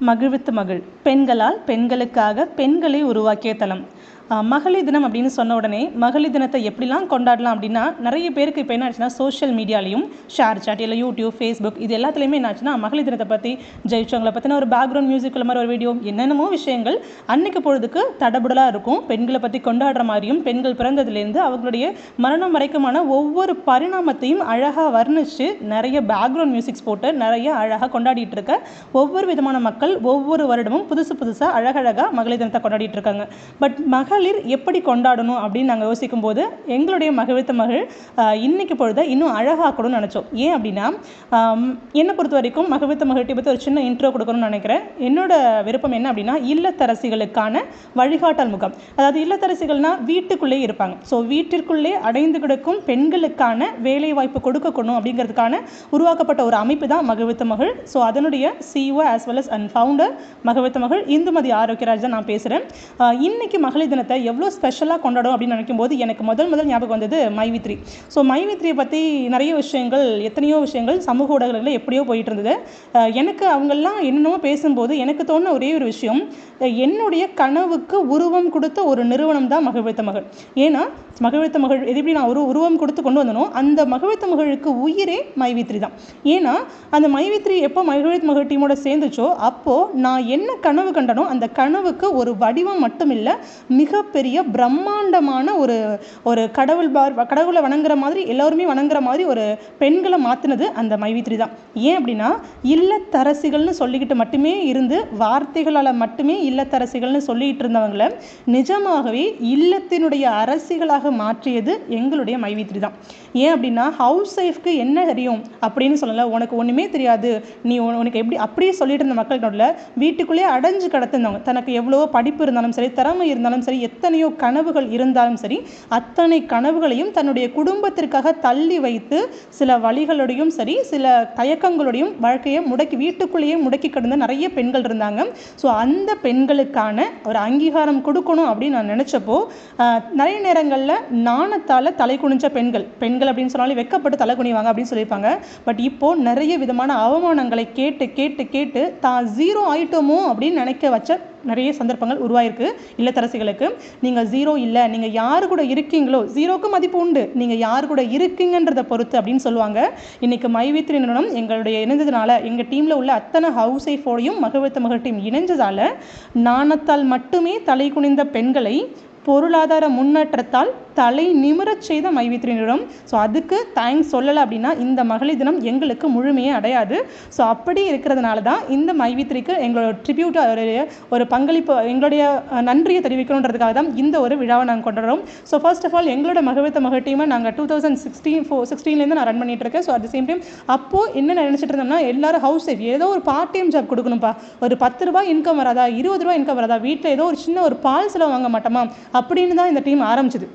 மகிழ்வித்து மகிழ். பெண்களால் பெண்களுக்காக பெண்களை உருவாக்கிய தளம் மகளிர் தினம் அப்படின்னு சொன்ன உடனே மகளிர் தினத்தை எப்படிலாம் கொண்டாடலாம் அப்படின்னா நிறைய பேருக்கு இப்போ என்ன ஆச்சுன்னா சோஷியல் மீடியாலையும் ஷேர் சாட் இல்லை யூடியூப் ஃபேஸ்புக் இது எல்லாத்துலேயுமே என்ன ஆச்சுன்னா மகளிர் தினத்தை பற்றி ஜெயிச்சவங்களை பற்றின ஒரு பேக்ரவுண்ட் மியூசிக் மாதிரி ஒரு வீடியோ என்னென்னமோ விஷயங்கள் அன்னைக்கு பொழுதுக்கு தடபுடலாக இருக்கும். பெண்களை பற்றி கொண்டாடுற மாதிரியும் பெண்கள் பிறந்ததுலேருந்து அவங்களுடைய மரணம் வரைக்குமான ஒவ்வொரு பரிணாமத்தையும் அழகாக வர்ணித்து நிறைய பேக்ரவுண்ட் மியூசிக்ஸ் போட்டு நிறைய அழகாக கொண்டாடிட்டு இருக்க ஒவ்வொரு விதமான மக்கள் ஒவ்வொரு வருடமும் புதுசு புதுசாக அழகழகாக மகளிர் தினத்தை கொண்டாடிட்டு இருக்காங்க. பட் மகள் மகளிர் எப்படி கொண்டாடணும் அப்படின்னு நாங்கள் யோசிக்கும் போது எங்களுடைய மகிழ்த்த மகள் இன்னைக்கு பொழுத இன்னும் அழகாக்கணும்னு நினச்சோம். ஏன் அப்படின்னா என்னை பொறுத்த வரைக்கும் மகிழ்த்த மகிழ்ச்சி பற்றி ஒரு சின்ன இன்ட்ரோ கொடுக்கணும்னு நினைக்கிறேன். என்னோட விருப்பம் என்ன அப்படின்னா இல்லத்தரசிகளுக்கான வழிகாட்டல் முகம். அதாவது இல்லத்தரசிகள்னா வீட்டுக்குள்ளே இருப்பாங்க. ஸோ வீட்டிற்குள்ளே அடைந்து கிடக்கும் பெண்களுக்கான வேலை வாய்ப்பு கொடுக்கணும் அப்படிங்கிறதுக்கான உருவாக்கப்பட்ட ஒரு அமைப்பு தான் மகிழ்த்த மகள். ஸோ அதனுடைய CEO as well as and founder மகிழ்வித்த மகள் இந்துமதி ஆரோக்கியராஜ் தான் நான் பேசுகிறேன் இன்னைக்கு மகளிர் தினத்தை எவ்வளோ ஸ்பெஷலாக கொண்டாடும் அப்படின்னு நினைக்கும் போது எனக்கு முதல் முதல் ஞாபகம் வந்தது மைவித்ரி. ஸோ மைவித்ரியை பற்றி நிறைய விஷயங்கள் எத்தனையோ விஷயங்கள் சமூக ஊடகங்களில் எப்படியோ போயிட்டு இருந்தது. எனக்கு அவங்கெல்லாம் என்னென்னமோ பேசும்போது எனக்கு தோணுன ஒரே ஒரு விஷயம் என்னுடைய கனவுக்கு உருவம் கொடுத்த ஒரு நிறுவனம் தான் மகிழ்வித்த மகள். ஏன்னா மகிழ்வித்த மகள் எது எப்படி நான் ஒரு உருவம் கொடுத்து கொண்டு வந்தனோ அந்த மகிழ்வித்த மகளுக்கு உயிரே மைவித்ரி தான். ஏன்னா அந்த மைவித்ரி எப்போ மகிழ்வித் மகள் டீமோட சேர்ந்துச்சோ அப்போது நான் என்ன கனவு கண்டனோ அந்த கனவுக்கு ஒரு வடிவம் மட்டும் இல்லை மிகப்பெரிய பிரம்மாண்டமான ஒரு ஒரு கடவுள் பார் கடவுளை வணங்குற மாதிரி எல்லோருமே வணங்குற மாதிரி ஒரு பெண்களை மாற்றினது அந்த மைவித்ரி தான். ஏன் அப்படின்னா இல்லத்தரசிகள்னு சொல்லிக்கிட்டு மட்டுமே இருந்து வார்த்தைகளால் மட்டுமே இல்லத்தரசிகள்னு சொல்லிட்டு இருந்தவங்கள நிஜமாகவே இல்லத்தினுடைய அரசிகளாக மாற்றியது எங்களுடைய மைவித்ரி தான். ஏன் அப்படின்னா ஹவுஸ் ஒய்ஃப்க்கு என்ன தெரியும் அப்படின்னு சொல்லல. உனக்கு ஒன்றுமே தெரியாது. நீ உனக்கு எப்படி அப்படியே சொல்லிட்டு இருந்த மக்கள் நடுவில் வீட்டுக்குள்ளேயே அடைஞ்சு கிடத்திருந்தவங்க. தனக்கு எவ்வளவோ படிப்பு இருந்தாலும் சரி திறமை இருந்தாலும் சரி எத்தனையோ கனவுகள் இருந்தாலும் சரி அத்தனை கனவுகளையும் தன்னுடைய குடும்பத்திற்காக தள்ளி வைத்து சில வழிகளோடையும் சரி சில தயக்கங்களோடையும் வாழ்க்கையை முடக்கி வீட்டுக்குள்ளேயே முடக்கி கிடந்த நிறைய பெண்கள் இருந்தாங்க. ஸோ அந்த பெண்களுக்கான ஒரு அங்கீகாரம் கொடுக்கணும் அப்படின்னு நான் நினச்சப்போ நிறைய நேரங்களில் நாணத்தால் தலை குனிஞ்ச பெண்கள் பெண்கள் அப்படின்னு சொன்னாலே வெக்கப்பட்டு தலை குனிவாங்க அப்படின்னு சொல்லியிருப்பாங்க. பட் இப்போ நிறைய விதமான அவமானங்களை கேட்டு கேட்டு கேட்டு தான் ஜீரோ ஆயிட்டோமோ? அப்படின்னு நினைக்க வச்ச நிறைய சந்தர்ப்பங்கள் உருவாயிருக்கு. இல்லத்தரசிகளுக்கு. நீங்கள் ஜீரோ இல்லை. நீங்கள் யார் கூட இருக்கீங்களோ ஜீரோக்கு மதிப்பு உண்டு. நீங்கள் யார் கூட இருக்கீங்கன்றதை பொறுத்து அப்படின்னு சொல்லுவாங்க. இன்னைக்கு மைவித்ரி நிறுவனம் எங்களுடைய இணைந்ததுனால எங்கள் டீமில் உள்ள அத்தனை ஹவுஸ் ஒய்ஃபோடையும் மகவித்த மகள் டீம் நாணத்தால் மட்டுமே தலை குனிந்த பெண்களை பொருளாதார முன்னேற்றத்தால் தலை நிமிரச் செய்த மைவித்ரி ஸோ அதுக்கு தேங்க்ஸ் சொல்லலை அப்படின்னா இந்த மகளிர் தினம் எங்களுக்கு முழுமையே அடையாது. ஸோ அப்படி இருக்கிறதுனால தான் இந்த மைவித்ரிக்கு எங்களோட ட்ரிபியூட் ஒரு பங்களிப்பு எங்களுடைய நன்றியை தெரிவிக்கணுன்றதுக்காக தான் இந்த ஒரு விழாவை நாங்கள் கொண்டாடுறோம். ஸோ ஃபர்ஸ்ட் ஆஃப் ஆல் எங்களோட மகவித்த மக டீமை நாங்கள் டூ தௌசண்ட் சிக்ஸ்டீன் ஃபோ சிக்ஸ்டீன்லேருந்து நான் ரன் பண்ணிட்டு இருக்கேன். ஸோ அட் சேம் டைம் அப்போது என்ன நினச்சிட்டு இருந்தோம்னா எல்லாரும் ஹவுஸ் ஒய்ஃப் ஏதோ ஒரு பார்ட் டைம் ஜாப் கொடுக்கணும்ப்பா ஒரு பத்து ரூபாய் இன்கம் வராதா இருபது ரூபாய் இன்கம் வராதா வீட்டில் ஏதோ ஒரு சின்ன ஒரு பால் செலவு வாங்க மாட்டோமா? அப்படின்னு தான் இந்த டீம் ஆரம்பிச்சது.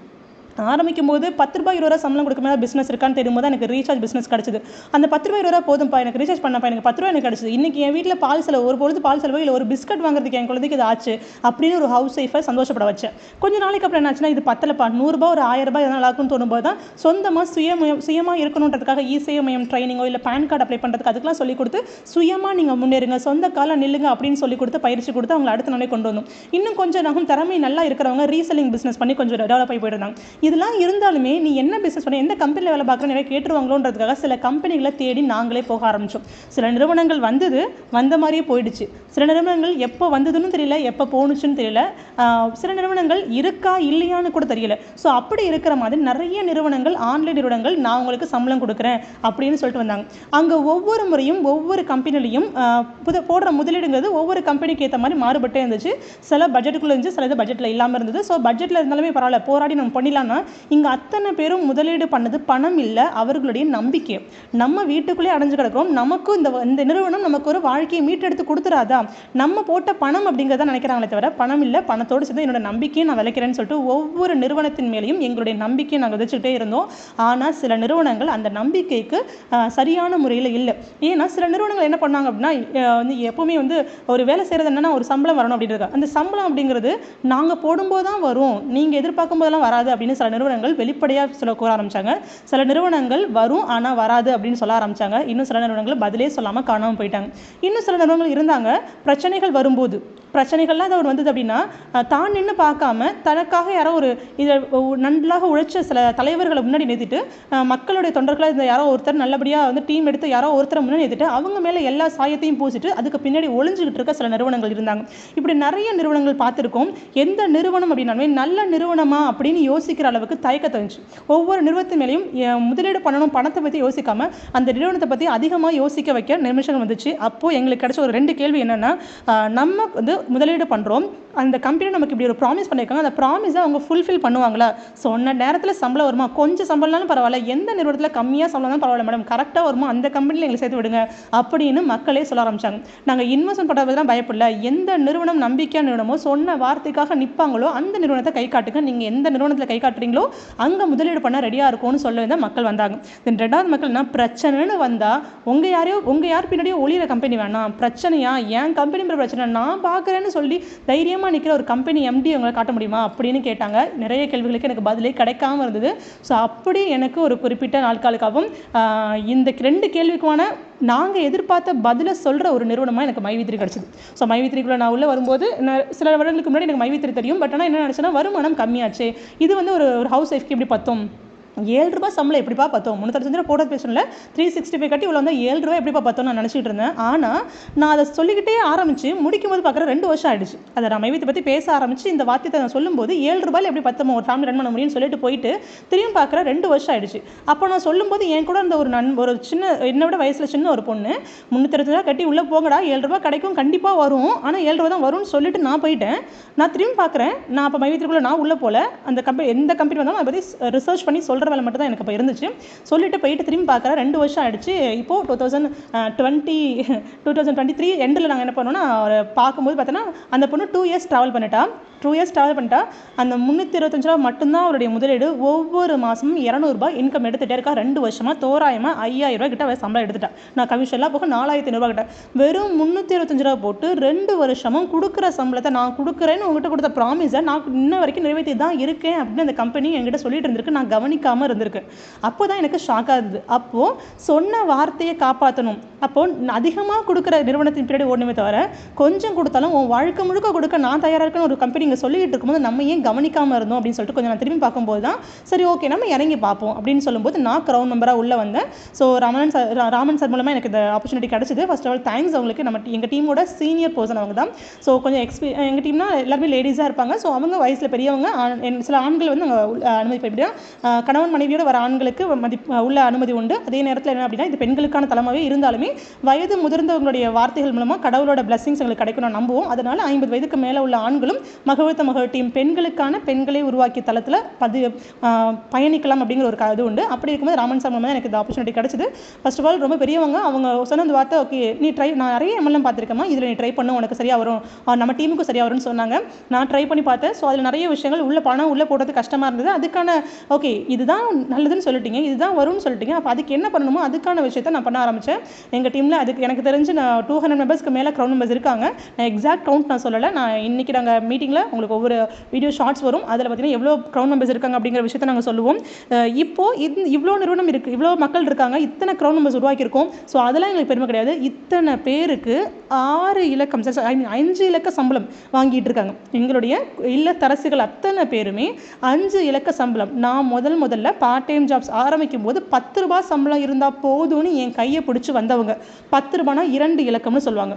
ஆரம்பிக்கும் போது பத்து ரூபாய் இருபது ரூபா சம்பளம் கொடுக்க மேலே பிஸ்னஸ் இருக்கான்னு தெரியும்போது எனக்கு ரீசார்ஜ் பிஸ்னஸ் கிடச்சிது. அந்த பத்து ரூபாய் இருபது ரூபா போதும்ப்பா எனக்கு ரீசார்ஜ் பண்ணப்பா எனக்கு பத்து ரூபா எனக்கு கிடச்சிது. இன்னைக்கு என் வீட்டில் பால் செலவு ஒரு பொழுது பால் செலவு இல்லை ஒரு பிஸ்கட் வாங்குறதுக்கு என் குழந்தைக்கு இது ஆச்சு அப்படின்னு ஒரு ஹவுஸ் ஒய்ஃபை சந்தோஷப்பட வச்சேன். கொஞ்சம் நாளைக்கு அப்புறம் என்னாச்சுன்னா இது பத்தலப்பா நூறுரூபா ஒரு ஆயிரம் ரூபாய் எதனால் ஆகும்னு தோணும்போது தான் சொந்தமாக சுயமயம் சுயமாக இருக்கணுன்றதுக்காக இசேமயம் ட்ரைனிங்கோ இல்லை பேன் கார்டு அப்ளை பண்ணுறதுக்கு அதுக்கெல்லாம் சொல்லி கொடுத்து சுயமாக நீங்கள் முன்னேறுங்க சொந்த காலம் நில்லுங்க அப்படின்னு சொல்லி கொடுத்து பயிற்சி கொடுத்து அவங்களை அடுத்த நாளே கொண்டு வந்தோம். இன்னும் கொஞ்சம் நகும் திறமை நல்லா இருக்கிறவங்க ரீசெல்லிங் பிஸ்னஸ் பண்ணி கொஞ்சம் டெவலப் ஆகி போயிருந்தாங்க இதெல்லாம் இருந்தாலுமே நீ என்ன பிஸ்னஸ் பண்ண எந்த கம்பெனியில் வேலை பார்க்குற நிறைய கேட்டுருவாங்களோன்றதுக்காக சில கம்பெனிகளை தேடி நாங்களே போக ஆரம்பித்தோம் சில நிறுவனங்கள் வந்தது வந்த மாதிரியே போயிடுச்சு. சில நிறுவனங்கள் எப்போ வந்ததுன்னு தெரியல எப்போ போணுச்சுன்னு தெரியல. சில நிறுவனங்கள் இருக்கா இல்லையான்னு கூட தெரியல. ஸோ அப்படி இருக்கிற மாதிரி நிறைய நிறுவனங்கள் ஆன்லைன் நிறுவனங்கள் நான் உங்களுக்கு சம்பளம் கொடுக்குறேன் அப்படின்னு சொல்லிட்டு வந்தாங்க. அங்கே ஒவ்வொரு முறையும் ஒவ்வொரு கம்பெனிலையும் புது போடுற முதலீடுங்கிறது ஒவ்வொரு கம்பெனிக்கு ஏற்ற மாதிரி மாறுபட்டே இருந்துச்சு. சில பட்ஜெட்டுக்குள்ளே இருந்துச்சு சில இது பட்ஜெட்டில் இல்லாமல் இருந்தது. ஸோ பட்ஜெட்டில் இருந்தாலுமே பரவாயில்ல போராடி நம்ம பண்ணிடலாம்னா இங்கே அத்தனை பேரும் முதலீடு பண்ணது பணம் இல்லை அவர்களுடைய நம்பிக்கை. நம்ம வீட்டுக்குள்ளே அடைஞ்சு கிடக்கிறோம். நமக்கும் இந்த இந்த நிறுவனம் நமக்கு ஒரு வாழ்க்கையை மீட்டெடுத்து கொடுத்துறாதா நம்ம போட்ட பணம் அப்படிங்கிறத நினைக்கிறாங்களே தவிர பணம் இல்லை பணத்தோடு சேர்ந்து என்னோட நம்பிக்கையை நான் விளைக்கிறேன்னு சொல்லிட்டு ஒவ்வொரு நிறுவனத்தின் மேலேயும் எங்களுடைய நம்பிக்கையை நாங்கள் விதைச்சுக்கிட்டே இருந்தோம். ஆனால் சில நிறுவனங்கள் அந்த நம்பிக்கைக்கு சரியான முறையில் இல்லை. ஏன்னா சில நிறுவனங்கள் என்ன பண்ணாங்க அப்படின்னா வந்து எப்போவுமே வந்து ஒரு வேலை செய்கிறது என்னென்னா ஒரு சம்பளம் வரணும் அப்படின்றது அந்த சம்பளம் அப்படிங்கிறது நாங்கள் போடும்போது தான் வரும். நீங்கள் எதிர்பார்க்கும் போதெல்லாம் வராது அப்படின்னு சில நிறுவனங்கள் வெளிப்படையாக சொல்ல கூற ஆரம்பித்தாங்க சில நிறுவனங்கள் வரும் ஆனால் வராது அப்படின்னு சொல்ல ஆரம்பிச்சாங்க. இன்னும் சில நிறுவனங்கள் பதிலே சொல்லாமல் காணாமல் போயிட்டாங்க. இன்னும் சில நிறுவனங்கள் இருந்தாங்க. பிரச்சனைகள் வரும்போது பிரச்சனைகள்லாம் அது ஒரு வந்தது அப்படின்னா தான் நின்று பார்க்காம தனக்காக யாரோ ஒரு இதை நன்றாக உழைச்ச சில தலைவர்களை முன்னாடி நிறுத்திட்டு மக்களுடைய தொண்டர்களாக இருந்த யாரோ ஒருத்தர் நல்லபடியாக வந்து டீம் எடுத்து யாரோ ஒருத்தரை முன்னாடி நிறுத்திட்டு அவங்க மேலே எல்லா சாயத்தையும் பூசிட்டு அதுக்கு பின்னாடி ஒளிஞ்சுக்கிட்டு இருக்க சில நிறுவனங்கள் இருந்தாங்க. இப்படி நிறைய நிறுவனங்கள் பார்த்துருக்கோம். எந்த நிறுவனம் அப்படின்னாலுமே நல்ல நிறுவனமா அப்படின்னு யோசிக்கிற அளவுக்கு தயக்கத்தை இருந்துச்சு ஒவ்வொரு நிறுவனத்து மேலேயும் முதலீடு பண்ணணும் பணத்தை பற்றி யோசிக்காம அந்த நிறுவனத்தை பற்றி அதிகமாக யோசிக்க வைக்க நிமிஷங்கள் வந்துச்சு. அப்போது எங்களுக்கு கிடைச்ச ஒரு ரெண்டு கேள்வி என்னென்னா நம்ம வந்து முதலீடு பண்ணுறோம் அந்த கம்பெனி நமக்கு இப்படி ஒரு ப்ராமிஸ் பண்ணியிருக்காங்க அந்த ப்ராமிஸை அவங்க ஃபுல்ஃபில் பண்ணுவாங்களா? சொன்ன நேரத்தில் சம்பளம் வருமா? கொஞ்சம் சம்பளம்னாலும் பரவாயில்ல. எந்த நிறுவனத்தில் கம்மியாக சம்பளம் தான் பரவாயில்ல மேடம் கரெக்டாக வருமா? அந்த கம்பெனியில் எங்களை சேர்த்து விடுங்க அப்படின்னு மக்களே சொல்ல ஆரம்பிச்சாங்க. நாங்கள் இன்வெஸ்ட்மெண்ட் பண்ணுறதுலாம் பயப்படல. எந்த நிறுவனம் நம்பிக்கையான நிறுவனமோ சொன்ன வார்த்தைக்காக நிற்பாங்களோ அந்த நிறுவனத்தை கை காட்டுங்க. நீங்கள் எந்த நிறுவனத்தில் கை காட்டுறீங்களோ அங்கே முதலீடு பண்ண ரெடியாக இருக்கும்னு சொல்ல தான் மக்கள் வந்தாங்க. தென் ரெண்டாவது மக்கள் என்ன? பிரச்சனைன்னு வந்தால் உங்கள் யாரையோ உங்கள் யார் பின்னாடியோ ஒளியிற கம்பெனி வேணாம். பிரச்சனையா? என் கம்பெனி பிரச்சனை? நான் பார்க்குறேன்னு சொல்லி தைரியம் தைரியமாக நிற்கிற ஒரு கம்பெனி எம்டி உங்களை காட்ட முடியுமா அப்படின்னு கேட்டாங்க. நிறைய கேள்விகளுக்கு எனக்கு பதிலே கிடைக்காம இருந்தது. ஸோ அப்படி எனக்கு ஒரு குறிப்பிட்ட நாட்களுக்காகவும் இந்த ரெண்டு கேள்விக்குமான நாங்கள் எதிர்பார்த்த பதிலை சொல்கிற ஒரு நிறுவனமாக எனக்கு மைவித்திரி கிடச்சிது. ஸோ மைவித்திரிக்குள்ளே நான் உள்ளே வரும்போது நான் சில வருடங்களுக்கு முன்னாடி எனக்கு மைவித்திரி தெரியும். பட் ஆனால் என்ன நினச்சேன்னா வருமானம் கம்மியாச்சு. இது வந்து ஒரு ஒரு ஹவுஸ் ஒய்ஃப்க்கு இப்படி பத்தும்? ஏழு ரூபாய் சம்பளம் எப்படிப்பா பத்தோம் முந்நூற்றஞ்சு ரூபா போட பேசணும்ல த்ரீ சிக்ஸ்டி ஃபைவ் கட்டி இவ்வளோ வந்து ஏழு ரூபா எப்படிப்பா பார்த்தோம் நான் நினச்சிட்டு இருந்தேன். ஆனால் நான் அதை சொல்லிக்கிட்டே ஆரம்பிச்சு முடிக்கும் போது பார்க்குற ரெண்டு வருஷம் ஆயிடுச்சு. அதை நான் மைவியத்தை பற்றி பேச ஆரம்பிச்சு இந்த வார்த்தையை நான் சொல்லும்போது ஏழு ரூபாயில் எப்படி பத்தமோ ஒரு ஃபேமிலி ரன் பண்ண முடியும்னு சொல்லிட்டு போயிட்டு திரும்பி பார்க்குற ரெண்டு வருஷம் ஆயிடுச்சு. அப்போ நான் சொல்லும்போது என் கூட அந்த ஒரு நன் ஒரு சின்ன என்னை விட வயசில் சின்ன ஒரு பொண்ணு முந்நூற்றி ரூபா கட்டி உள்ளே போங்கடா ஏழு ரூபா கிடைக்கும் கண்டிப்பாக வரும். ஆனால் ஏழு ரூபா தான் வரும்னு சொல்லிட்டு நான் போயிட்டேன். நான் திரும்பி பார்க்குறேன். நான் அப்போ மைவியத்திற்குள்ளே நான் உள்ளே போல அந்த கம்பெனி எந்த கம்பெனி வந்தாலும் அதை பற்றி ரிசர்ச் பண்ணி சொல்கிற வேலை மட்டும் தான் எனக்கு இப்போ இருந்துச்சு. சொல்லிட்டு போயிட்டு திரும்பி பார்க்குறேன். ரெண்டு வருஷம் ஆயிடுச்சு. இப்போது two thousand twenty two thousand twenty three எண்டில் நாங்கள் என்ன பண்ணோம்னா அவரை பார்க்கும்போது பார்த்தோன்னா அந்த பொண்ணு டூ இயர்ஸ் ட்ராவல் பண்ணிட்டா. டூ இயர்ஸ் ட்ராவல் பண்ணிட்டா. அந்த முந்நூற்றி இருபத்தஞ்சு ரூபா மட்டும்தான் அவருடைய முதலீடு. ஒவ்வொரு மாதமும் இரநூறுபா இன்கம் எடுத்துகிட்டே இருக்கா. ரெண்டு வருஷமாக தோராயமாக ஐயாயிரம் ரூபாய் கிட்ட அவ சம்பளம் எடுத்துட்டா. நான் கமிஷன்லாம் போக நாலாயிரத்தி ஐநூறுபா கிட்ட. வெறும் முந்நூற்றி இருபத்தஞ்சு ரூபா போட்டு ரெண்டு வருஷமும் கொடுக்குற சம்பளத்தை நான் கொடுக்குறேன்னு உங்ககிட்ட கொடுத்த ப்ராமிஸை நான் இன்ன வரைக்கும் நிறைவேற்றி தான் இருக்கேன் அப்படின்னு அந்த கம்பெனி என்கிட்ட சொல்லிட்டு இருந்திருக்கு. நான் கவனிக்காமல் இருந்திருக்கு. அப்போ தான் எனக்கு ஷாக்காக இருந்தது. அப்போது சொன்ன வார்த்தையை காப்பாற்றணும் அப்போது அதிகமாக கொடுக்குற நிறுவனத்தின் பின்னாடி ஓடணுமே தவிர கொஞ்சம் கொடுத்தாலும் உன் வாழ்க்கை முழுக்க கொடுக்க நான் தயாராக இருக்கேன்னு ஒரு கம்பெனி இங்கே சொல்லிட்டு இருக்கும்போது நம்ம ஏன் கவனிக்காமல் இருந்தோம் அப்படின்னு சொல்லிட்டு கொஞ்சம் நான் திரும்பி பார்க்கும்போது தான் சரி ஓகே நம்ம இறங்கி பார்ப்போம் அப்படின்னு சொல்லும்போது நான் க்ரௌன் மெம்பராக உள்ளே வந்தேன். So Raman sir Raman sir மூலமாக எனக்கு இந்த ஆப்பர்ச்சுனிட்டி கிடச்சிது. ஃபஸ்ட் ஆஃப் ஆல் தேங்க்ஸ் அவங்களுக்கு. நம்ம எங்கள் டீமோட சீனியர் பர்சன் அவங்க தான். ஸோ கொஞ்சம் எக்ஸ்பீ எங்கள் டீம்னா எல்லாருமே லேடிஸாக இருப்பாங்க. ஸோ அவங்க வயசில் பெரியவங்க ஆண்- சில ஆண்கள் வந்து நாங்கள் அனுமதி எப்படின்னா கணவன் கணவன் மனைவியோட வர ஆண்களுக்கு மதி உள்ள அனுமதி உண்டு. அதே நேரத்தில் என்ன அப்படின்னா இது பெண்களுக்கான தலைமாவே இருந்தாலுமே வயது முதிர்ந்தவங்களுடைய வார்த்தைகள் மூலமாக கடவுளோட பிளஸ்ஸிங்ஸ் எங்களுக்கு கிடைக்கணும் நம்புவோம். அதனால் ஐம்பது வயதுக்கு மேலே உள்ள ஆண்களும் மகவழ்த்த மகள் டீம் பெண்களுக்கான பெண்களை உருவாக்கிய தளத்தில் பதி பயணிக்கலாம் அப்படிங்கிற ஒரு இது உண்டு. அப்படி இருக்கும்போது ராமன் சார் மூலமாக எனக்கு இந்த ஆப்பர்ச்சுனிட்டி கிடைச்சிது. ஃபர்ஸ்ட் ஆஃப் ஆல் ரொம்ப பெரியவங்க அவங்க சொன்ன அந்த வார்த்தை ஓகே நீ ட்ரை நான் நிறைய எம்எல்ஏ பார்த்துருக்கேம்மா. இதில் நீ ட்ரை பண்ணு உனக்கு சரியாக வரும். நம்ம டீமுக்கும் சரியாக வரும்னு சொன்னாங்க. நான் ட்ரை பண்ணி பார்த்தேன். ஸோ அதில் நிறைய விஷயங்கள் உள்ள பணம் உள்ளே போடுறது கஷ்டமாக இருந்தது. அதுக்கான ஓகே இதுதான் நல்லதுன்னு சொல்லிட்டீங்க இதுதான் வரும்னு சொல்லிட்டீங்க. அப்போ அதுக்கு என்ன பண்ணணுமோ அதுக்கான விஷயத்த நான் பண்ண ஆரம்பித்தேன் எங்கள் டீமில் அதுக்கு எனக்கு தெரிஞ்சு நான் டூ ஹண்ட்ரட் மெம்பர்ஸ்க்கு மேலே க்ரௌண்ட் மெம்பர்ஸ் இருக்காங்க. நான் எக்ஸாக்ட் கவுண்ட் நான் சொல்லலை. நான் இன்னைக்கு நாங்கள் மீட்டிங்கில் உங்களுக்கு ஒவ்வொரு வீடியோ ஷார்ட்ஸ் வரும். அதில் பார்த்தீங்கன்னா எவ்வளோ க்ரௌண்ட் மெம்பர்ஸ் இருக்காங்க அப்படிங்கிற விஷயத்தை நாங்கள் சொல்லுவோம். இப்போது இந் இது இவ்வளோ நிறுவனம் இருக்குது இவ்வளோ மக்கள் இருக்காங்க இத்தனை க்ரௌண்ட் மெம்பர்ஸ் உருவாக்கியிருக்கோம். ஸோ அதெல்லாம் எங்களுக்கு பெருமை கிடையாது. இத்தனை பேருக்கு ஆறு இலக்கம் ஐ மீன் அஞ்சு இலக்க சம்பளம் வாங்கிட்டு இருக்காங்க. எங்களுடைய இல்லத்தரசிகள் அத்தனை பேருமே அஞ்சு இலக்க சம்பளம். நான் முதல் முதல்ல பார்ட் டைம் ஜாப்ஸ் ஆரம்பிக்கும் போது பத்து ரூபாய் சம்பளம் இருந்தால் போதும்னு என் கையை பிடிச்சி வந்தவங்க. பத்து ரூபானா இரண்டு இலக்கம்னு சொல்லுவாங்க.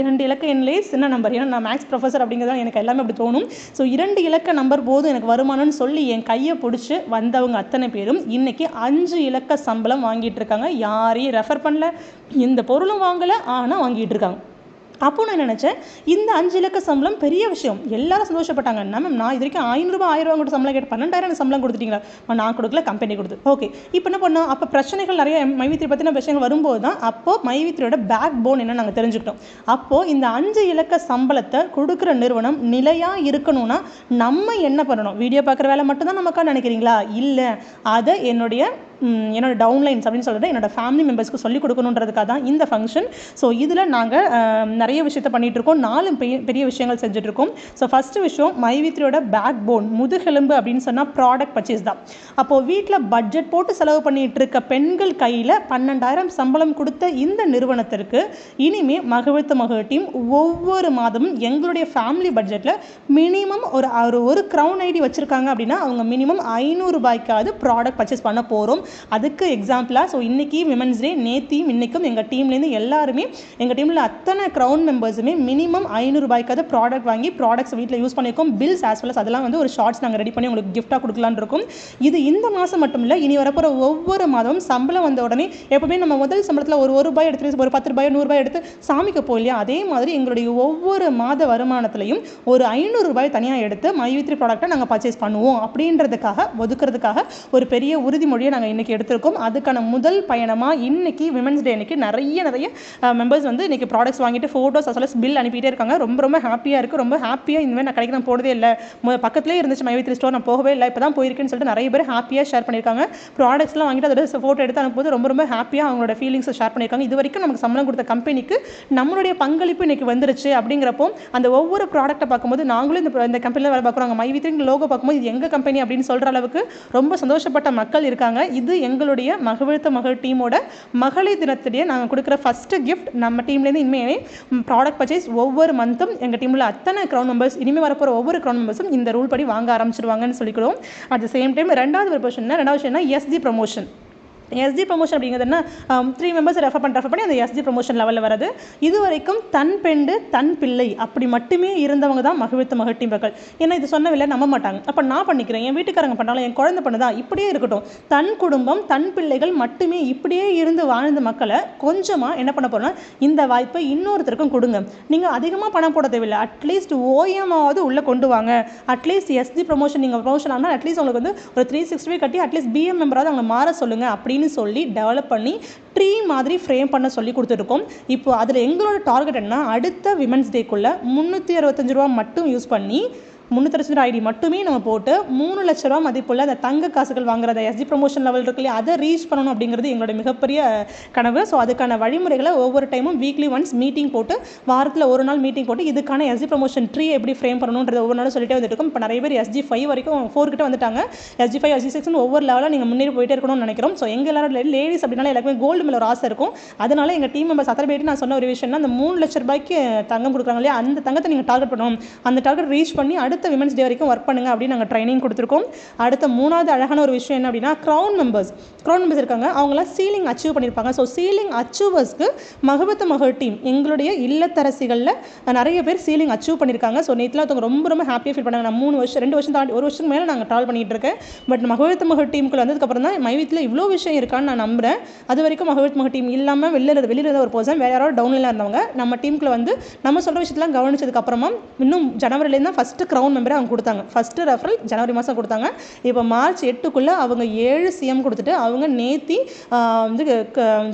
இரண்டு இலக்க எண்ணிலே சின்ன நம்பர் ஏன்னா நான் மேக்ஸ் ப்ரொஃபஸர் அப்படிங்கிறது எனக்கு எல்லாமே அப்படி தோணும். ஸோ இரண்டு இலக்க நம்பர் போதும் எனக்கு வருமானம்னு சொல்லி என் கையை பிடிச்சி வந்தவங்க அத்தனை பேரும் இன்றைக்கி அஞ்சு இலக்க சம்பளம் வாங்கிட்டு இருக்காங்க. யாரையும் ரெஃபர் பண்ணல. எந்த பொருளும் வாங்கலை ஆனால் வாங்கிட்டு இருக்காங்க. அப்போ நான் நினச்சேன். இந்த அஞ்சு இலக்க சம்பளம் பெரிய விஷயம். எல்லாரும் சந்தோஷப்பட்டாங்க. என்ன மேம் நான் இது வரைக்கும் ஐநூறுரூபா ஆயிரம் ரூபா கூட சம்பளம் கேட்டு பன்னெண்டாயிரம் சம்பளம் கொடுத்துட்டீங்களா? நான் கொடுக்கல. கம்பெனி கொடுத்து. ஓகே இப்போ என்ன பண்ணோம்? அப்போ பிரச்சனைகள் நிறைய மைவித்திரி பற்றின விஷயங்கள் வரும்போது தான் அப்போ மைவித்திரியோட பேக் போன் என்ன நாங்கள் தெரிஞ்சுக்கிட்டோம். அப்போது இந்த அஞ்சு இலக்க சம்பளத்தை கொடுக்குற நிறுவனம் நிலையாக இருக்கணும்னா நம்ம என்ன பண்ணணும்? வீடியோ பார்க்குற வேலை மட்டும்தான் நமக்கா நினைக்கிறீங்களா? இல்லை. அதை என்னுடைய ம், என்னோட டவுன்லைன்ஸ் அப்படின்னு சொல்கிறது என்னோட ஃபேமிலி மெம்பர்ஸ்க்கு சொல்லிக் கொடுக்கணுன்றதுக்காக தான் இந்த ஃபங்க்ஷன் ஸோ இதில் நாங்கள் நிறைய விஷயத்த பண்ணிகிட்ருக்கோம் இருக்கோம். நாலு பெரிய பெரிய விஷயங்கள் செஞ்சுட்ருக்கோம் ஸோ ஃபஸ்ட்டு விஷயம் மைவித்ரியோட பேக் போன் முதுகெலும்பு அப்படின்னு சொன்னால் ப்ராடக்ட் பர்ச்சேஸ் தான். அப்போது வீட்டில் பட்ஜெட் போட்டு செலவு பண்ணிகிட்டு இருக்க பெண்கள் கையில் பன்னெண்டாயிரம் சம்பளம் கொடுத்த இந்த நிறுவனத்திற்கு இனிமே மகவிழ்த்து மகள் ஒவ்வொரு மாதமும் எங்களுடைய ஃபேமிலி பட்ஜெட்டில் மினிமம் ஒரு ஒரு ஒரு க்ரௌன் ஐடி வச்சுருக்காங்க அப்படின்னா அவங்க மினிமம் ஐநூறுரூபாய்க்காவது ப்ராடக்ட் பர்ச்சேஸ் பண்ண போகிறோம் அதுக்கு எக்ஸாம்பிளாக ஸோ இன்றைக்கி விமன்ஸ் டே நேத்தியும் இன்னைக்கும் எங்கள் டீம்லேருந்து எல்லாருமே எங்கள் டீமில் அத்தனை க்ரௌண்ட் மெம்பர்ஸுமே மினிமம் ஐநூறுபாய்க்காவது ப்ராடக்ட் வாங்கி ப்ராடக்ட்ஸ் வீட்டில் யூஸ் பண்ணியிருக்கோம். பில்ஸ் ஆஸ் வெல் அதெல்லாம் வந்து ஒரு ஷார்ட்ஸ் நாங்கள் ரெடி பண்ணி உங்களுக்கு கிஃப்ட்டாக கொடுக்கலான்னு இருக்கோம். இது இந்த மாதம் மட்டும் இல்லை இனி வரப்போகிற ஒவ்வொரு மாதமும் சம்பளம் வந்த உடனே எப்பவுமே நம்ம முதல் சம்பளத்தில் ஒரு ஒரு ரூபாய் எடுத்து ஒரு பத்து ரூபாய் நூறுரூபாய் எடுத்து சாமிக்கு போய் இல்லையா? அதே மாதிரி எங்களுடைய ஒவ்வொரு மாத வருமானத்திலையும் ஒரு ஐநூறு ரூபாய் தனியாக எடுத்து மைவித்ரி ப்ராடக்ட்டை நாங்கள் பர்ச்சேஸ் பண்ணுவோம். அப்படின்றதுக்காக ஒதுக்குறதுக்காக ஒரு பெரிய உறுதிமொழியை நாங்கள் இன்றைக்கி எடுத்திருக்கோம். அதுக்கான முதல் பயணமாக இன்னைக்கு விமன்ஸ் டே இன்னைக்கு நிறைய நிறைய மெம்பர்ஸ் வந்து இன்னைக்கு ப்ராடக்ட்ஸ் வாங்கிட்டு ஃபோட்டோஸ் அசல் பில் அனுப்பிட்டே இருக்காங்க. ரொம்ப ரொம்ப ஹாப்பியாக இருக்குது ரொம்ப ஹாப்பியாக இந்த மாதிரி நான் கடைக்கு நான் போனதே இல்லை. பக்கத்துலேயே இருந்துச்சு மைவித்ரி ஸ்டோர் நான் போகவே இல்லை. இப்போ தான் போயிருக்கேன்னு சொல்லிட்டு நிறைய பேர் ஹாப்பியாக ஷேர் பண்ணியிருக்காங்க. ப்ராடக்ட்ஸ்லாம் வாங்கிட்டு அதோட ஃபோட்டோ எடுத்து அனுப்பும்போது ரொம்ப ரொம்ப ஹாப்பியாக அவங்களோட ஃபீலிங்ஸை ஷேர் பண்ணியிருக்காங்க. இது வரைக்கும் நமக்கு சம்பளம் கொடுத்த கம்பெனிக்கு நம்மளுடைய பங்களிப்பு இன்னைக்கு வந்துருச்சு அப்படிங்கிறப்போ அந்த ஒவ்வொரு ப்ராடக்ட்டை பார்க்கும்போது நாங்களும் இந்த இந்த கம்பெனியில் வேலை பார்க்குறோம். மைவித்ரிங்க லோகோ பார்க்கும்போது இது எங்கள் கம்பெனி அப்படின்னு சொல்கிற அளவுக்கு ரொம்ப சந்தோஷப்பட்ட மக்கள் இருக்காங்க. இது எங்களுடைய மகவிழ்த்த மகள் டீமோட மகளிர் தினத்திலேயே நாங்கள் கொடுக்குற ஃபஸ்ட்டு கிஃப்ட் நம்ம டீம்லேருந்து இனிமேலே ப்ராடக்ட் பர்ச்சேஸ் ஒவ்வொரு மந்த்தும் எங்கள் டீமில் அத்தனை க்ரௌன் மெம்பர்ஸ் இனிமேல் வரப்போகிற ஒவ்வொரு க்ரௌன் மெம்பர்ஸும் இந்த ரூல் படி வாங்க ஆரம்பிச்சிருவாங்கன்னு சொல்லிக்கிறோம். அட் த சேம் டைம் ரெண்டாவது ஒரு பொசிஷன் ரெண்டாவது விஷயம்னா எஸ்டி ப்ரமோஷன் எஸ்ஜி ப்ரமோஷன் அப்படிங்கிறது என்ன? த்ரீ மெம்பர்ஸ் ரெஃபர் பண்ணி ரெஃபர் பண்ணி அந்த எஸ்ஜி ப்ரமோஷன் லெவலில் வருது இது வரைக்கும் தன் பெண்டு தன் பிள்ளை அப்படி மட்டுமே இருந்தவங்க தான் மகிழ்த்து மகட்டி மக்கள் ஏன்னா இது சொன்னவில்லை நம்ப மாட்டாங்க. அப்போ நான் பண்ணிக்கிறேன். என் வீட்டுக்காரங்க பண்ணாலும் என் குழந்தை பண்ணுதா? இப்படியே இருக்கட்டும். தன் குடும்பம் தன் பிள்ளைகள் மட்டுமே இப்படியே இருந்து வாழ்ந்த மக்களை கொஞ்சமாக என்ன பண்ண போகிறோம்னா இந்த வாய்ப்பை இன்னொருத்தருக்கும் கொடுங்க. நீங்கள் அதிகமாக பணம் போட தேவையில்லை. அட்லீஸ்ட் ஓஎமாவது உள்ளே கொண்டு வாங்க. அட்லீஸ்ட் எஸ்ஜி ப்ரமோஷன் நீங்கள் ப்ரொமோஷன் ஆனால் அட்லீஸ்ட் உங்களுக்கு வந்து ஒரு த்ரீ சிக்ஸ்டி கட்டி அட்லீஸ்ட் பிஎம் மெம்பராவது அவங்க மாற சொல்லுங்க. அப்படின்னு சொல்லி டெவலப் பண்ணி ட்ரீ மாதிரி ஃப்ரேம் பண்ண சொல்லி கொடுத்துருக்கோம். இப்போ அதில் எங்களோட டார்கெட் என்ன அடுத்த விமன்ஸ் டேக்குள்ளே முந்நூற்றி அறுபத்தஞ்சு ரூபா மட்டும் யூஸ் பண்ணி முந்நூற்றி ஐடி மட்டுமே நம்ம போட்டு மூணு லட்ச ரூபா மதிப்புள்ள அந்த தங்க காசுகள் வாங்குறத எஸ்ஜி ப்ரொமோஷன் லெவல் இருக்கு இல்லையா? அதை ரீச் பண்ணணும் அப்படிங்கிறது எங்களோட மிகப்பெரிய கனவு. ஸோ அதுக்கான வழிமுறைகளை ஒவ்வொரு டைமும் வீக்லி ஒன்ஸ் மீட்டிங் போட்டு வாரத்தில் ஒரு நாள் மீட்டிங் போட்டு இதுக்கான எஸ்ஜி ப்ரொமோஷன் ட்ரீ எப்படி ஃப்ரேம் பண்ணணுன்றது ஒவ்வொரு நாளும் சொல்லிட்டே வந்துட்டு இருக்கோம். இப்போ நிறைய பேர் எஸ்ஜி ஃபைவ் வரைக்கும் ஃபோர் கிட்ட வந்துட்டாங்க. எஸ்ஜி ஃபைவ் எஸ்ஜி சிக்ஸ்னு ஒவ்வொரு லெவலில் நீங்கள் முன்னேறி போயிட்டே இருக்கணும்னு நினைக்கிறோம். ஸோ எங்கள் எல்லாரும் லேடிஸ் அப்படின்னால எல்லாருமே கோல்டு மேலே ஒரு ஆசை இருக்கும். அதனால எங்கள் டீம் மெம்பர்ஸ் அத்தனை பேர் நான் சொன்ன ஒரு விஷயம்னா அந்த மூணு லட்ச ரூபாய்க்கு தங்கம் கொடுக்குறாங்க இல்லையா? அந்த தங்கத்தை நீங்கள் டார்கெட் பண்ணணும். அந்த டார்கெட் ரீச் பண்ணி அடுத்த விமன்ஸ் டே வரைக்கும் ஒர்க் பண்ணுங்க அப்படின்னு நாங்கள் ட்ரைனிங் கொடுத்துருக்கோம். அடுத்த மூணாவது அழகான ஒரு விஷயம் என்ன அப்படின்னா க்ரௌன் மெம்பர்ஸ் க்ரௌன் மெம்பர்ஸ் இருக்காங்க. அவங்களாம் சீலிங் அச்சீவ் பண்ணியிருப்பாங்க. ஸோ சீலிங் அச்சீவர்ஸ்க்கு மகபத்த மகர் டீம் எங்களுடைய இல்லத்தரசிகளில் நிறைய பேர் சீலிங் அச்சீவ் பண்ணியிருக்காங்க. ஸோ நேற்றுலாம் ஒருத்தவங்க ரொம்ப ரொம்ப ஹாப்பியாக ஃபீல் பண்ணாங்க. நான் மூணு வருஷம் ரெண்டு வருஷம் தாண்டி ஒரு வருஷத்துக்கு மேலே நாங்கள் ட்ராவல் பண்ணிகிட்டு இருக்கேன். பட் மகவிழ்த்த மகர் டீமுக்குள்ள வந்ததுக்கப்புறம் தான் மைவீத்தில் இவ்வளோ விஷயம் இருக்கான்னு நான் நம்புறேன். அது வரைக்கும் மகபத் மகர் டீம் இல்லாமல் வெளியில் வெளியில் இருந்த ஒரு பர்சன் வேறு யாரோ டவுனில் இருந்தவங்க நம்ம டீமுக்குள்ள வந்து நம்ம சொல்கிற விஷயத்தெலாம் கவனிச்சதுக்கப்புறமா இன்னும் ஜனவரிலேருந்து தான் ஃபஸ்ட்டு க்ரௌன் மெம்பரை அவங்க கொடுத்தாங்க. ஃபஸ்ட்டு ரெஃபரல் ஜனவரி மாதம் கொடுத்தாங்க. இப்போ மார்ச் எட்டுக்குள்ளே அவங்க ஏழு சிஎம் கொடுத்துட்டு அவங்க நேத்தி வந்து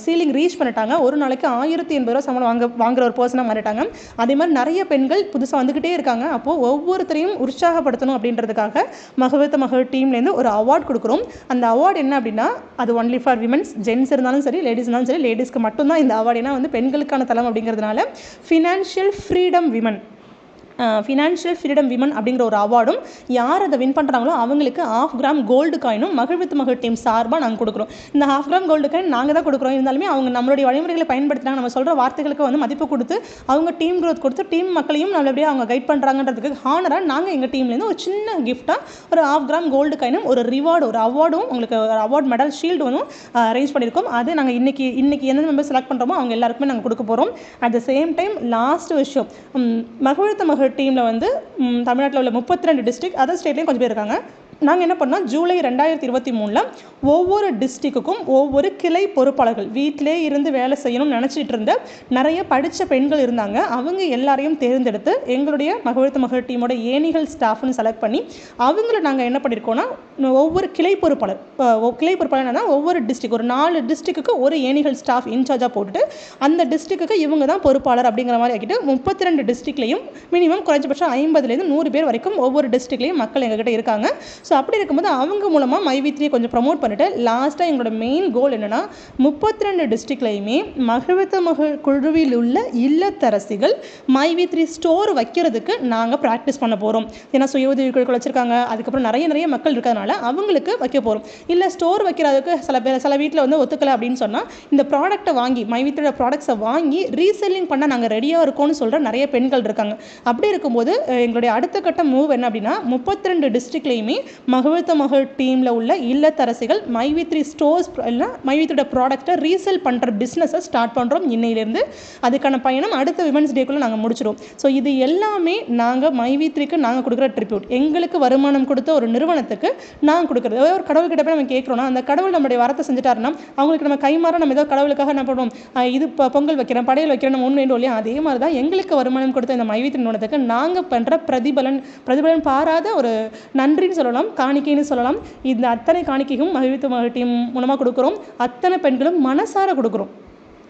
சீலிங் ரீச் பண்ணிட்டாங்க. ஒரு நாளைக்கு ஆயிரத்தி எண்பது ரூபா சம்பளம் வாங்க வாங்குற ஒரு பர்சனாக மாறிட்டாங்க. அதே மாதிரி நிறைய பெண்கள் புதுசாக வந்துக்கிட்டே இருக்காங்க. அப்போது ஒவ்வொருத்தரையும் உற்சாகப்படுத்தணும் அப்படின்றதுக்காக மகவித்த மகள் டீம்லேருந்து ஒரு அவார்ட் கொடுக்குறோம். அந்த அவார்டு என்ன அப்படின்னா அது ஒன்லி ஃபார் விமன்ஸ் ஜென்ஸ் இருந்தாலும் சரி லேடிஸ் இருந்தாலும் சரி லேடிஸ்க்கு மட்டும்தான் இந்த அவார்டு ஏன்னா வந்து பெண்களுக்கான தளம் அப்படிங்கிறதுனால financial freedom women financial freedom women அப்படிங்கிற ஒரு அவார்டும் யார் அதை வின் பண்ணுறாங்களோ அவங்களுக்கு ஆஃப் கிராம் கோல்டு காயினும் மகிழ் வித் மகள் டீம் சார்பாக நாங்கள் கொடுக்குறோம். இந்த ஹாஃப் கிராம் கோல்டு காயின் நாங்கள் தான் கொடுக்குறோம். இருந்தாலுமே அவங்க நம்மளுடைய வழிமுறைகளை பயன்படுத்தினாங்க நம்ம சொல்கிற வார்த்தைகளுக்கு வந்து மதிப்பு கொடுத்து அவங்க டீம் க்ரோத் கொடுத்து டீம் மக்களையும் நல்லபடியாக அவங்க கைட் பண்ணுறாங்கன்றதுக்கு ஹானராக நாங்கள் எங்கள் டீம்லேருந்து ஒரு சின்ன கிஃப்ட்டாக ஒரு ஹாஃப் கிராம் கோல்டு காயினும் ஒரு ரிவார்டு ஒரு அவார்டும் உங்களுக்கு ஒரு அவார்ட் மெடல் ஷீல்டு வந்து அரேஞ்ச் பண்ணியிருக்கோம் அது நாங்கள் இன்னைக்கு இன்றைக்கி எந்த மெம்பர் செலக்ட் பண்ணுறோமோ அவங்க எல்லாருக்குமே நாங்கள் கொடுக்க போகிறோம் at the same time last விஷயம் மகிழ்த்த மகள் மகள் டீமில் வந்து தமிழ்நாட்டில் உள்ள முப்பத்தி ரெண்டு டிஸ்ட்ரிக்ட் அதர் ஸ்டேட்லேயும் கொஞ்சம் பேர் இருக்காங்க. நாங்கள் என்ன பண்ணோம்? ஜூலை ரெண்டாயிரத்தி இருபத்தி மூணில் ஒவ்வொரு டிஸ்ட்ரிக்குக்கும் ஒவ்வொரு கிளை பொறுப்பாளர்கள் வீட்டிலே இருந்து வேலை செய்யணும்னு நினச்சிட்டு இருந்த நிறைய படித்த பெண்கள் இருந்தாங்க. அவங்க எல்லாரையும் தேர்ந்தெடுத்து எங்களுடைய மகிழ்த்த மகள் டீமோட ஏணிகள் ஸ்டாஃப்னு செலக்ட் பண்ணி அவங்கள நாங்கள் என்ன பண்ணியிருக்கோம்னா ஒவ்வொரு கிளை பொறுப்பாளர் இப்போ கிளை பொறுப்பாளர் என்னன்னா ஒவ்வொரு டிஸ்ட்ரிக் ஒரு நாலு டிஸ்ட்ரிக்குக்கு ஒரு ஏணிகள் ஸ்டாஃப் இன்சார்ஜாக போட்டுட்டு அந்த டிஸ்ட்ரிக்குக்கு இவங்க தான் பொறுப்பாளர் அப்படிங்கிற மாதிரி ஆக்கிட்டு முப்பத்தி ரெண்டு டிஸ்ட்ரிக்ட்லையும் மினிமம் குறைஞ்சபட்சம் ஐம்பதுலேருந்து நூறு பேர் வரைக்கும் ஒவ்வொரு டிஸ்ட்ரிக்ட்லேயும் மக்கள் எங்ககிட்ட இருக்காங்க. ஸோ அப்படி இருக்கும்போது அவங்க மூலமாக மைவித்ரியை கொஞ்சம் ப்ரமோட் பண்ணிவிட்டு லாஸ்ட்டாக எங்களோட மெயின் கோல் என்னென்னா முப்பத்தி ரெண்டு டிஸ்ட்ரிக்ட்லையுமே மகிழ்வித்த மகள் குழுவில் உள்ள இல்லத்தரசிகள் மைவித்ரி ஸ்டோர் வைக்கிறதுக்கு நாங்கள் ப்ராக்டிஸ் பண்ண போகிறோம் ஏன்னா சுய உதவி குழுக்கள் வச்சுருக்காங்க. அதுக்கப்புறம் நிறைய நிறைய மக்கள் இருக்கிறதுனால அவங்களுக்கு வைக்க போகிறோம் இல்லை ஸ்டோர் வைக்கிறதுக்கு சில பேர் சில வீட்டில் வந்து ஒத்துக்கலை அப்படின்னு சொன்னால் இந்த ப்ராடக்ட்டை வாங்கி மைவித்ரியோட ப்ராடக்ட்ஸை வாங்கி ரீசெல்லிங் பண்ண நாங்கள் ரெடியாக இருக்கோம்னு சொல்கிற நிறைய பெண்கள் இருக்காங்க. அப்படி இருக்கும்போது எங்களுடைய அடுத்த கட்ட மூவ் என்ன அப்படின்னா முப்பத்தி ரெண்டு டிஸ்ட்ரிக்ட்லேயுமே மகழ்த்த மகள் டீமில் உள்ள இல்லத்தரசிகள் மைவித்ரி ஸ்டோர்ஸ் இல்லை மைவித்ரியோட ப்ராடக்ட்டை ரீசேல் பண்ணுற பிஸ்னஸை ஸ்டார்ட் பண்ணுறோம் இன்னையிலேருந்து. அதுக்கான பயணம் அடுத்த விமன்ஸ் டேக்குள்ளே நாங்கள் முடிச்சிடுவோம் ஸோ இது எல்லாமே நாங்கள் மைவித்ரிக்கு நாங்கள் கொடுக்குற ட்ரிபியூட் எங்களுக்கு வருமானம் கொடுத்த ஒரு நிறுவனத்துக்கு நாங்கள் கொடுக்குறது. ஒரு கடவுள்கிட்ட போய் நம்ம கேட்குறோம்னா அந்த கடவுள் நம்மளுடைய வரத்தை செஞ்சுட்டாருன்னா அவங்களுக்கு நம்ம கைமாற நம்ம ஏதோ கடவுளுக்காக என்ன பண்ணுவோம்? இது இப்போ பொங்கல் வைக்கிறேன் படையல் வைக்கிறேன் நம்ம ஒன்று இல்லையா அதே மாதிரி தான் எங்களுக்கு வருமானம் கொடுத்த இந்த மைவித்ரி நிறுவனத்துக்கு நாங்கள் பண்ணுற பிரதிபலன் பிரதிபலன் பாராத ஒரு நன்றின்னு சொல்லலாம். காணிக்கைன்னு சொல்லலாம். இந்த அத்தனை காணிக்கையும் மகிழ்வித்து மகிழ்ச்சியும் மூலமாக கொடுக்குறோம். அத்தனை பெண்களும் மனசார கொடுக்குறோம்.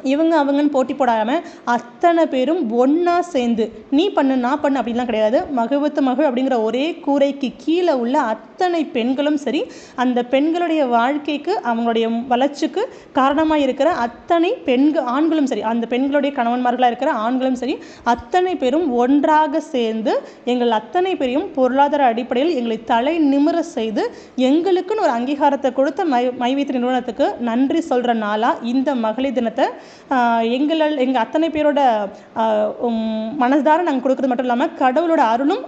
இவங்க அவங்கன்னு போட்டி போடாமல் அத்தனை பேரும் ஒன்றா சேர்ந்து நீ பண்ணு நான் பண்ணு அப்படின்லாம் கிடையாது. மகவத்து மகள் அப்படிங்கிற ஒரே கூரைக்கு கீழே உள்ள அத்தனை பெண்களும் சரி அந்த பெண்களுடைய வாழ்க்கைக்கு அவங்களுடைய வளர்ச்சிக்கு காரணமாக இருக்கிற அத்தனை பெண்கள் ஆண்களும் சரி அந்த பெண்களுடைய கணவன்மார்களாக இருக்கிற ஆண்களும் சரி அத்தனை பேரும் ஒன்றாக சேர்ந்து எங்கள் அத்தனை பேரையும் பொருளாதார அடிப்படையில் எங்களை தலை நிமிர செய்து எங்களுக்குன்னு ஒரு அங்கீகாரத்தை கொடுத்த மை மைவீத்திரி நிறுவனத்துக்கு நன்றி சொல்கிற நாளாக இந்த மகளிர் தினத்தை எங்களால் எங்கள் அத்தனை பேரோட ஆஹ் மனதார நாங்கள் கொடுக்குறது மட்டும் இல்லாமல் கடவுளோட அருளும்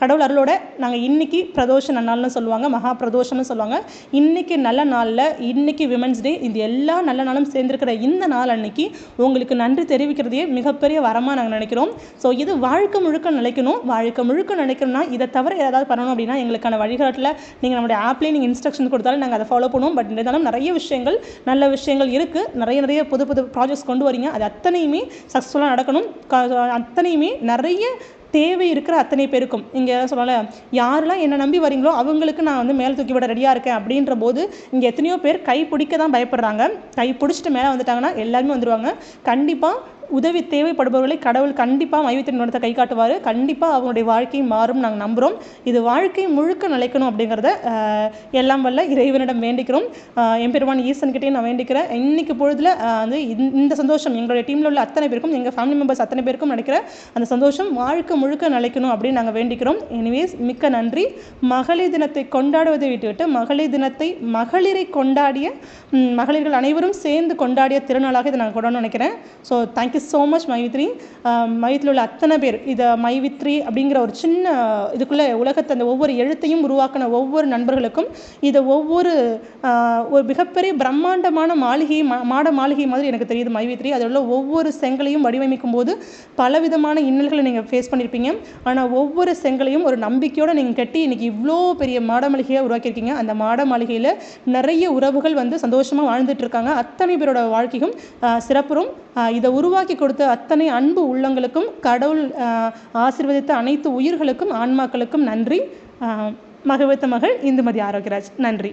கடவுள் அருளோட நாங்கள் இன்றைக்கி பிரதோஷ நன்னாள்னு சொல்லுவாங்க மகா பிரதோஷம்னு சொல்லுவாங்க. இன்றைக்கி நல்ல நாளில் இன்றைக்கி விமன்ஸ் டே இந்த எல்லா நல்ல நாளும் சேர்ந்துருக்கிற இந்த நாள் அன்னைக்கு உங்களுக்கு நன்றி தெரிவிக்கிறதையே மிகப்பெரிய வரமாக நாங்கள் நினைக்கிறோம். ஸோ இது வாழ்க்கை முழுக்க நினைக்கணும் வாழ்க்கை முழுக்க நினைக்கணும்னா இதை தவிர ஏதாவது பண்ணணும் அப்படின்னா எங்களுக்கான வழிகாட்டில் நீங்கள் நம்முடைய ஆப்லேயே நீங்கள் இன்ஸ்ட்ரக்ஷன் கொடுத்தாலும் நாங்கள் அதை ஃபாலோ பண்ணுவோம். பட் இருந்தாலும் நிறைய விஷயங்கள் நல்ல விஷயங்கள் இருக்குது நிறைய நிறைய புது புது ப்ராஜெக்ட்ஸ் கொண்டு வரீங்க. அது அத்தனையுமே சக்ஸஸ்ஃபுல்லாக நடக்கணும். க- அத்தனையுமே நிறைய தேவை இருக்கிற அத்தனை பேருக்கும். இங்கே சொல்லலை யாரெல்லாம் என்னை நம்பி வரீங்களோ அவங்களுக்கு நான் வந்து மேலே தூக்கி விட ரெடியாக இருக்கேன் அப்படின்ற போது இங்கே எத்தனையோ பேர் கை பிடிக்க தான் பயப்படுறாங்க. கை பிடிச்சிட்டு மேலே வந்துட்டாங்கன்னா எல்லாருமே வந்துடுவாங்க கண்டிப்பாக உதவி தேவைப்படுபவர்களை கடவுள் கண்டிப்பாக மைவித்தின் நடத்த கை காட்டுவார். கண்டிப்பாக அவங்களுடைய வாழ்க்கை மாறும் நாங்கள் நம்புகிறோம் இது வாழ்க்கை முழுக்க நிலைக்கணும் அப்படிங்கிறத எல்லாம் வல்ல இறைவனிடம் வேண்டிக்கிறோம். எம்பெருமான் ஈசன்கிட்டையும் நான் வேண்டிக்கிறேன். இன்னைக்கு பொழுதுல வந்து இந்த- இந்த சந்தோஷம் எங்களுடைய டீமில் உள்ள அத்தனை பேருக்கும் எங்கள் ஃபேமிலி மெம்பர்ஸ் அத்தனை பேருக்கும் நினைக்கிற அந்த சந்தோஷம் வாழ்க்கை முழுக்க நிலைக்கணும் அப்படின்னு நாங்கள் வேண்டிக்கிறோம். எனிவேஸ் மிக்க நன்றி. மகளிர் தினத்தை கொண்டாடுவதை விட்டுவிட்டு மகளிர் தினத்தை மகளிரை கொண்டாடிய மகளிர்கள் அனைவரும் சேர்ந்து கொண்டாடிய திருநாளாக இதை நான் கொண்டாடணும்னு நினைக்கிறேன். So thank you so much மைவித்ரி மையத்தில் உள்ள அத்தனை பேர் இதை மைவித்ரி அப்படிங்கிற ஒரு சின்ன இதுக்குள்ளே உலகத்தை அந்த ஒவ்வொரு எழுத்தையும் உருவாக்கின ஒவ்வொரு நண்பர்களுக்கும் இதை ஒவ்வொரு ஒரு மிகப்பெரிய பிரம்மாண்டமான மாளிகை மா மாட மாளிகை மாதிரி எனக்கு தெரியுது மைவித்ரி. அதில் உள்ள ஒவ்வொரு செங்கலையும் வடிவமைக்கும் போது பலவிதமான இன்னல்களை நீங்கள் ஃபேஸ் பண்ணியிருப்பீங்க ஆனால் ஒவ்வொரு செங்கலையும் ஒரு நம்பிக்கையோடு நீங்கள் கட்டி இன்னைக்கு இவ்வளோ பெரிய மாட மாளிகையாக உருவாக்கியிருக்கீங்க. அந்த மாட மாளிகையில் நிறைய உறவுகள் வந்து சந்தோஷமாக வாழ்ந்துட்டு இருக்காங்க. அத்தனை பேரோட வாழ்க்கையும் ஆஹ், சிறப்புறும். இதை உருவாக்கி கொடுத்த அத்தனை அன்பு உள்ளங்களுக்கும் கடவுள் ஆசிர்வதித்த அனைத்து உயிர்களுக்கும் ஆன்மாக்களுக்கும் நன்றி. ஆஹ், மகவத்த மகள் இந்துமதி ஆரோக்கியராஜ் நன்றி.